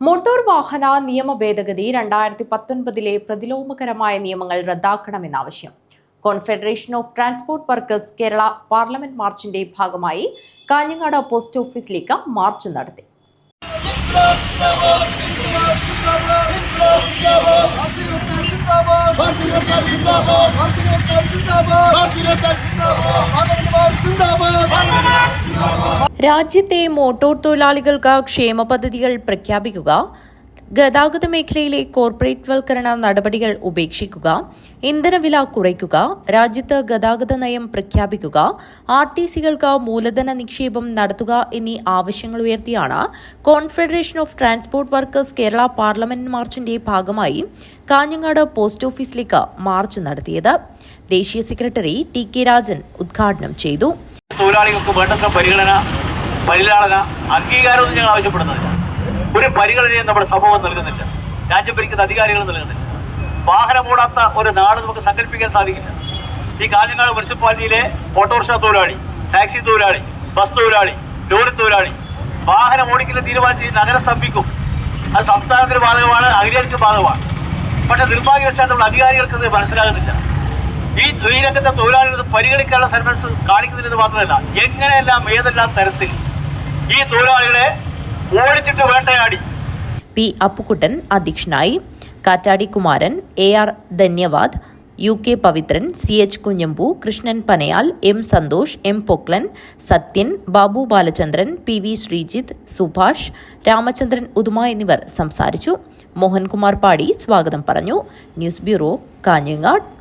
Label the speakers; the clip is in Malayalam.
Speaker 1: മോട്ടോർ വാഹന നിയമ ഭേദഗതി രണ്ടായിരത്തി പത്തൊൻപതിലെ പ്രതിലോമകരമായ നിയമങ്ങൾ റദ്ദാക്കണമെന്നാവശ്യം confederation of transport workers Kerala parliament മാർച്ചിന്റെ ഭാഗമായി കാഞ്ഞങ്ങാട് പോസ്റ്റ് ഓഫീസിലേക്ക് മാർച്ച് നടത്തി. രാജ്യത്തെ മോട്ടോർ തൊഴിലാളികൾക്ക് ക്ഷേമ പദ്ധതികൾ പ്രഖ്യാപിക്കുക ഗതാഗത മേഖലയിലെ കോർപ്പറേറ്റ് വൽക്കരണ നടപടികൾ ഉപേക്ഷിക്കുക ഇന്ധനവില കുറയ്ക്കുക രാജ്യത്ത് ഗതാഗത നയം പ്രഖ്യാപിക്കുക ആർ ടി സികൾക്ക് മൂലധന നിക്ഷേപം നടത്തുക എന്നീ ആവശ്യങ്ങൾ ഉയർത്തിയാണ് confederation of transport workers Kerala parliament മാർച്ചിന്റെ ഭാഗമായി കാഞ്ഞങ്ങാട് പോസ്റ്റ് ഓഫീസിലേക്ക് മാർച്ച് നടത്തിയത്. ദേശീയ സെക്രട്ടറി ടി കെ രാജൻ ഉദ്ഘാടനം ചെയ്തു.
Speaker 2: തൊഴിലാളികൾക്ക് വേണ്ടത്ര പരിഗണന പരിലാളന അംഗീകാരമൊന്നും ഞങ്ങൾ ആവശ്യപ്പെടുന്നില്ല ഒരു പരിഗണനയും നമ്മുടെ സമൂഹം നൽകുന്നില്ല. രാജ്യം ഭരിക്കുന്ന അധികാരികൾ നൽകുന്നില്ല. വാഹനം ഓടാത്ത ഒരു നാട് നമുക്ക് സങ്കല്പിക്കാൻ സാധിക്കില്ല. ഈ കാഞ്ഞങ്ങാട് മുനിസിപ്പാലിറ്റിയിലെ ഓട്ടോറിക്ഷ തൊഴിലാളി ടാക്സി തൊഴിലാളി ബസ് തൊഴിലാളി ലോറി തൊഴിലാളി വാഹനം ഓടിക്കുന്ന തീരുമാനിച്ച് നഗരം സ്തംഭിക്കും. അത് സംസ്ഥാനത്തിന് ബാധകമാണ് അഖിലേന്ത്യക്ക് ബാധകമാണ്. പക്ഷെ നിർഭാഗ്യവശാൽ നമ്മുടെ അധികാരികൾക്ക് ഇത് മനസ്സിലാകുന്നില്ല. ഈ ഈ രംഗത്തെ തൊഴിലാളികൾ പരിഗണിക്കാനുള്ള സർവീസ് കാണിക്കുന്നില്ലെന്ന് മാത്രമല്ല എങ്ങനെയെല്ലാം ഏതെല്ലാം തരത്തിൽ ഈ തൊഴിലാളികളെ ഓടിച്ചിട്ട് വേട്ടയാടി.
Speaker 1: പി അപ്പുക്കുട്ടൻ അധ്യക്ഷനായി Kattadi Kumaran A R Dhanyavad U K Pavithran C H Kunhambu Krishnan Panayal M Santhosh M Poklan Sathyan Babu Balachandran P V Sreejith Subhash Ramachandran Uduma എന്നിവർ സംസാരിച്ചു. മോഹൻകുമാർ പാടി സ്വാഗതം പറഞ്ഞു. News bureau Kanhangad.